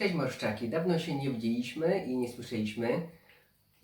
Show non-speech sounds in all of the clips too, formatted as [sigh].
Cześć Morszczaki, dawno się nie widzieliśmy i nie słyszeliśmy.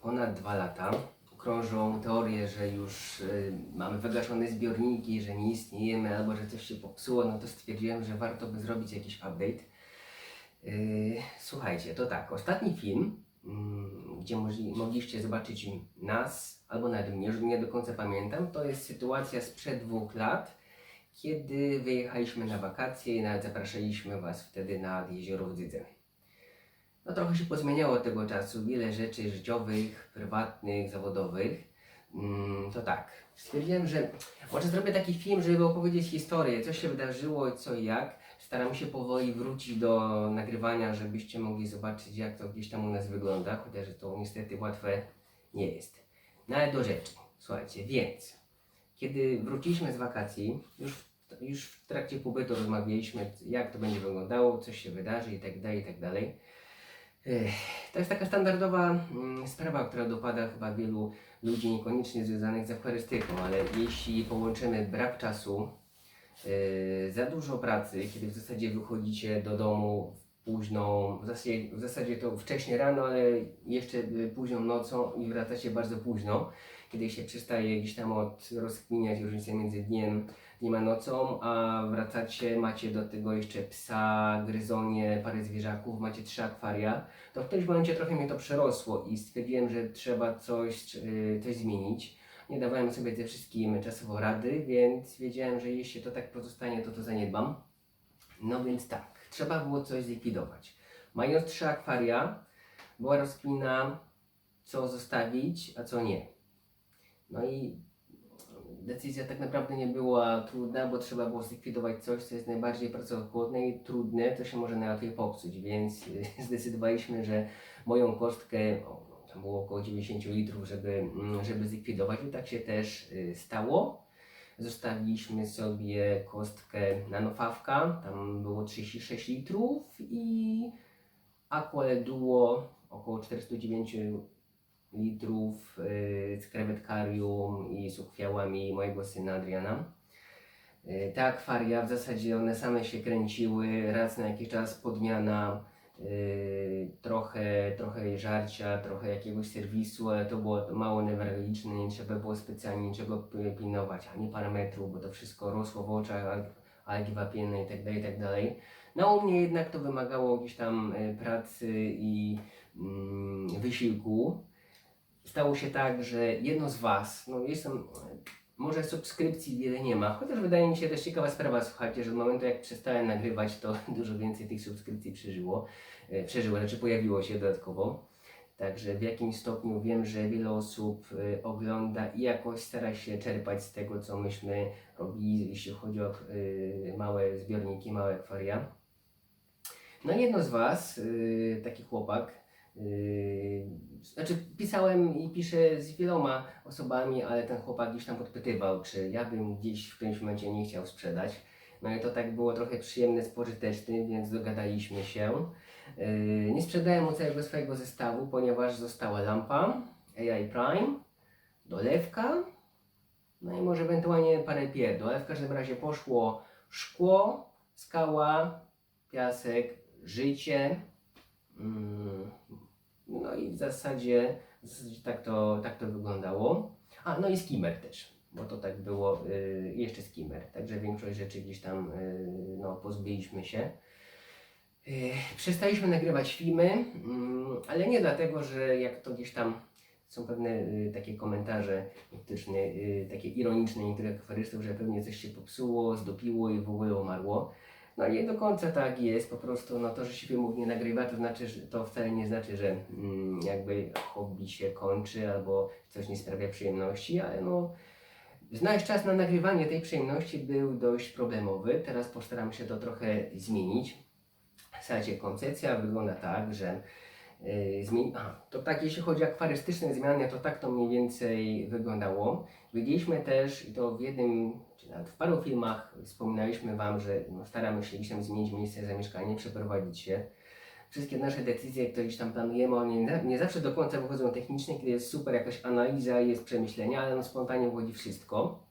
Ponad dwa lata. Krążą teorie, że już y, mamy wygaszone zbiorniki, że nie istniejemy albo że coś się popsuło, no to stwierdziłem, że warto by zrobić jakiś update. Yy, słuchajcie, to tak, ostatni film, mm, gdzie mogliście zobaczyć nas, albo nawet mnie, już nie do końca pamiętam, to jest sytuacja sprzed dwóch lat, kiedy wyjechaliśmy na wakacje i nawet zapraszaliśmy Was wtedy nad jezioro w Dydze. No trochę się pozmieniało tego czasu, wiele rzeczy życiowych, prywatnych, zawodowych. Mm, to tak, stwierdziłem, że może zrobię taki film, żeby opowiedzieć historię, co się wydarzyło, co i jak. Staram się powoli wrócić do nagrywania, żebyście mogli zobaczyć, jak to gdzieś tam u nas wygląda, chociaż to niestety łatwe nie jest. No ale do rzeczy, słuchajcie, więc kiedy wróciliśmy z wakacji, już w, już w trakcie pobytu rozmawialiśmy, jak to będzie wyglądało, co się wydarzy i tak dalej, i tak dalej. To jest taka standardowa mm, sprawa, która dopada chyba wielu ludzi niekoniecznie związanych z Eucharystyką, ale jeśli połączymy brak czasu, yy, za dużo pracy, kiedy w zasadzie wychodzicie do domu późną, w zasadzie, w zasadzie to wcześnie rano, ale jeszcze y, późną nocą i wracacie bardzo późno, kiedy się przestaje gdzieś tam od rozkminiać różnicę między dniem, dniem a nocą, a wracacie, macie do tego jeszcze psa, gryzonie, parę zwierzaków, macie trzy akwaria, to w którymś momencie trochę mnie to przerosło i stwierdziłem, że trzeba coś, yy, coś zmienić. Nie dawałem sobie ze wszystkim czasowo rady, więc wiedziałem, że jeśli to tak pozostanie, to to zaniedbam. No więc tak, trzeba było coś zlikwidować. Mając trzy akwaria, była rozkmina, co zostawić, a co nie. No i decyzja tak naprawdę nie była trudna, bo trzeba było zlikwidować coś, co jest najbardziej pracochłonne i trudne, to się może najłatwiej popsuć, więc [laughs] zdecydowaliśmy, że moją kostkę, tam było około 90 litrów, żeby, mm, żeby zlikwidować i tak się też y, stało. Zostawiliśmy sobie kostkę nanofawka, tam było 36 litrów i Aquale Duo około 409 litrów y, z krewetkarium i z uchwiałami mojego syna Adriana. Y, Te akwaria w zasadzie one same się kręciły, raz na jakiś czas podmiana, y, trochę, trochę żarcia, trochę jakiegoś serwisu, ale to było mało newralgiczne, nie trzeba było specjalnie niczego pilnować, ani parametrów, bo to wszystko rosło w oczach, al- algi wapienne itd., itd. No u mnie jednak to wymagało gdzieś tam pracy i mm, wysiłku. Stało się tak, że jedno z Was, no jestem, może subskrypcji wiele nie ma, chociaż wydaje mi się też ciekawa sprawa, słuchajcie, że od momentu jak przestałem nagrywać, to [laughs] dużo więcej tych subskrypcji przeżyło, e, przeżyło, znaczy pojawiło się dodatkowo. Także w jakimś stopniu wiem, że wiele osób e, ogląda i jakoś stara się czerpać z tego, co myśmy robili, jeśli chodzi o e, małe zbiorniki, małe akwaria. No i jedno z Was, taki chłopak, znaczy pisałem i piszę z wieloma osobami, ale ten chłopak gdzieś tam podpytywał, czy ja bym gdzieś w którymś momencie nie chciał sprzedać. No i to tak było trochę przyjemne z pożytecznym, więc dogadaliśmy się. Y, nie sprzedałem mu całego swojego zestawu, ponieważ została lampa AI Prime, dolewka, no i może ewentualnie parę pierdol, ale w każdym razie poszło szkło, skała, piasek, życie. No i w zasadzie, tak, to, tak to wyglądało. A, no i skimmer też, bo to tak było, y, jeszcze skimmer. Także większość rzeczy gdzieś tam y, no, pozbyliśmy się. Y, Przestaliśmy nagrywać filmy, mm, ale nie dlatego, że jak to gdzieś tam są pewne y, takie komentarze niektórne, y, takie ironiczne niektórych akwarystów, że pewnie coś się popsuło, zdopiło i w ogóle umarło. No nie do końca tak jest, po prostu no to, że się filmów nie nagrywa, to znaczy, że to wcale nie znaczy, że mm, jakby hobby się kończy albo coś nie sprawia przyjemności, ale no znaleźć czas na nagrywanie tej przyjemności był dość problemowy. Teraz postaram się to trochę zmienić. W zasadzie koncepcja wygląda tak, że zmieni... Aha, to tak jeśli chodzi o akwarystyczne zmiany, to tak to mniej więcej wyglądało. Widzieliśmy też, i to w jednym, czy nawet w paru filmach wspominaliśmy Wam, że no, staramy się gdzieś tam zmienić miejsce zamieszkania, przeprowadzić się. Wszystkie nasze decyzje, które gdzieś tam planujemy, one nie, nie zawsze do końca wychodzą technicznie, kiedy jest super jakaś analiza, jest przemyślenia, ale no spontanicznie wychodzi wszystko.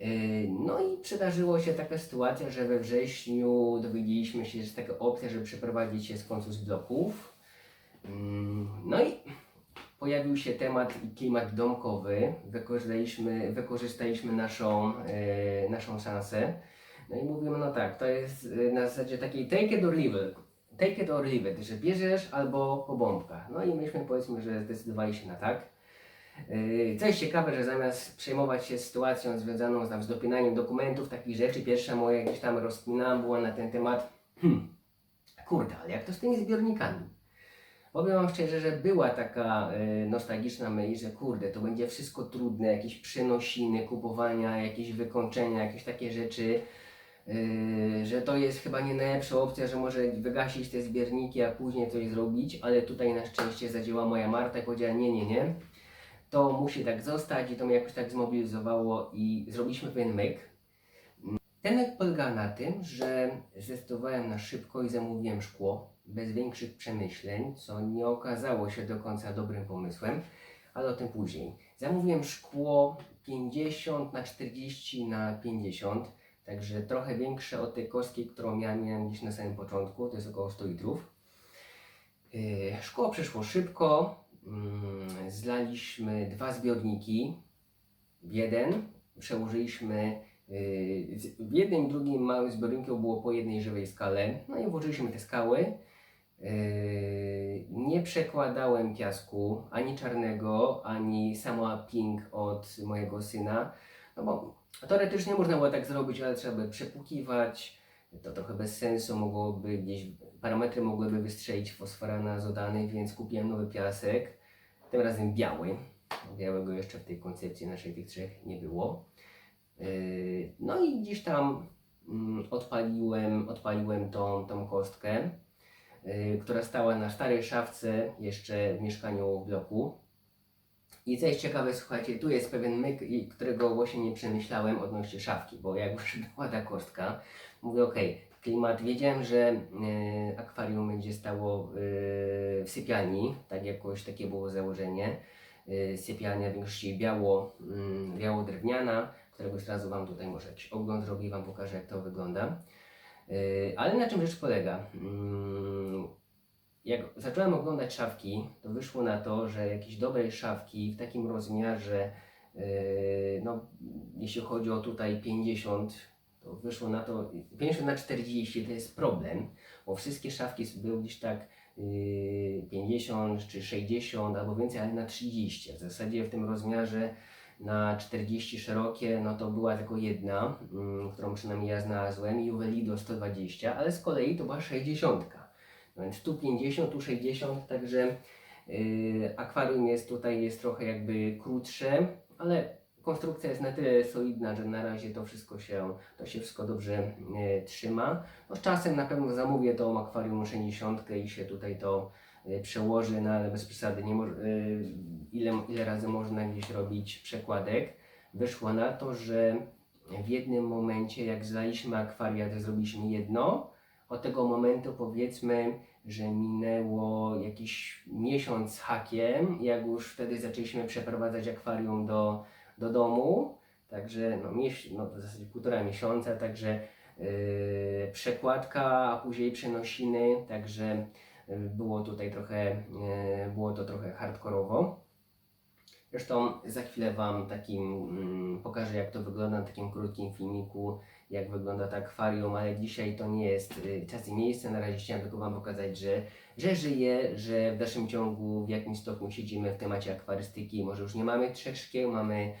Yy, No i przydarzyło się taka sytuacja, że we wrześniu dowiedzieliśmy się, że jest taka opcja, żeby przeprowadzić się z końcu z bloków. Mm, No i pojawił się temat i klimat domkowy. Wykorzystaliśmy, wykorzystaliśmy naszą, e, naszą szansę. No i mówimy, no tak, to jest e, na zasadzie takiej take it or leave it. Take it or leave it, że bierzesz albo po. No i myśmy powiedzmy, że zdecydowali się na tak. Yy, Co jest ciekawe, że zamiast przejmować się sytuacją związaną tam, z dopinaniem dokumentów, takich rzeczy, pierwsza moja gdzieś tam rozkmina była na ten temat, hmm, kurde, ale jak to z tymi zbiornikami? Powiem Wam szczerze, że była taka y, nostalgiczna myśl, że kurde, to będzie wszystko trudne, jakieś przenosiny, kupowania, jakieś wykończenia, jakieś takie rzeczy, y, że to jest chyba nie najlepsza opcja, że może wygasić te zbiorniki, a później coś zrobić, ale tutaj na szczęście zadziała moja Marta i powiedziała nie, nie, nie, to musi tak zostać i to mnie jakoś tak zmobilizowało i zrobiliśmy pewien myk. Ten myk polegał na tym, że zdecydowałem na szybko i zamówiłem szkło, bez większych przemyśleń, co nie okazało się do końca dobrym pomysłem, ale o tym później. Zamówiłem szkło 50 na 40 na 50, także trochę większe od tej kostki, którą miałem, miałem gdzieś na samym początku, to jest około 100 litrów. Yy, Szkło przyszło szybko, mm, zlaliśmy dwa zbiorniki jeden, przełożyliśmy w jednym i drugim małym zbiorniku było po jednej żywej skale, no i włożyliśmy te skały. Yy, Nie przekładałem piasku ani czarnego, ani sama ping od mojego syna, no bo teoretycznie można było tak zrobić, ale trzeba by przepukiwać, to trochę bez sensu, mogłoby gdzieś, parametry mogłyby wystrzelić fosforana azodany, więc kupiłem nowy piasek, tym razem biały, białego jeszcze w tej koncepcji naszej tych trzech nie było. Yy, No i gdzieś tam mm, odpaliłem, odpaliłem tą, tą kostkę y, która stała na starej szafce jeszcze w mieszkaniu w bloku. I co jest ciekawe, słuchajcie, tu jest pewien myk, którego właśnie nie przemyślałem odnośnie szafki, bo jak już [laughs] była ta kostka, mówię ok, klimat, wiedziałem, że y, akwarium będzie stało y, w sypialni, tak jakoś takie było założenie. Y, sypialnia w większości biało, mm, biało-drewniana, któregoś razu Wam tutaj może jakiś ogląd zrobię i Wam pokażę jak to wygląda. Yy, Ale na czym rzecz polega? Mm, Jak zacząłem oglądać szafki, to wyszło na to, że jakieś dobrej szafki w takim rozmiarze, yy, no jeśli chodzi o tutaj 50, to wyszło na to 50 na 40 to jest problem, bo wszystkie szafki były gdzieś tak yy, 50 czy 60 albo więcej, ale na 30. W zasadzie w tym rozmiarze na 40 szerokie, no to była tylko jedna, mm, którą przynajmniej ja znalazłem, Juvelido 120, ale z kolei to była 60. No więc tu 50, tu 60, także yy, akwarium jest tutaj jest trochę jakby krótsze, ale konstrukcja jest na tyle solidna, że na razie to wszystko się, to się wszystko dobrze e, trzyma. No, z czasem na pewno zamówię tą akwarium 60 i się tutaj to przełoży, no ale bez przesady, nie mo- e, ile, ile razy można gdzieś robić przekładek. Wyszło na to, że w jednym momencie, jak zlaliśmy akwaria, to zrobiliśmy jedno. Od tego momentu powiedzmy, że minęło jakiś miesiąc z hakiem, jak już wtedy zaczęliśmy przeprowadzać akwarium do, do domu. Także no, mies- no, w zasadzie półtora miesiąca, także yy, przekładka, a później przenosiny, także było tutaj trochę, yy, było to trochę hardkorowo. Zresztą za chwilę Wam takim mm, pokażę jak to wygląda na takim krótkim filmiku, jak wygląda to akwarium, ale dzisiaj to nie jest y, czas i miejsce. Na razie chciałem tylko Wam pokazać, że, że żyję, że w dalszym ciągu w jakimś stopniu siedzimy w temacie akwarystyki. Może już nie mamy trzech szkieł, mamy,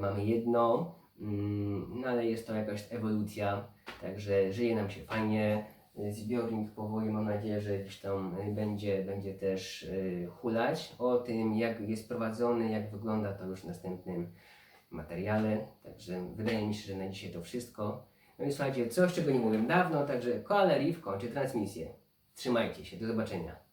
mamy jedno, mm, no ale jest to jakaś ewolucja, także żyje nam się fajnie. Y, Zbiornik powoli mam nadzieję, że gdzieś tam y, będzie, będzie też y, hulać. O tym jak jest prowadzony, jak wygląda to już w następnym materiale. Także wydaje mi się, że na dzisiaj to wszystko. No i słuchajcie, coś czego nie mówiłem dawno, także Koala Reef kończy transmisję. Trzymajcie się, do zobaczenia.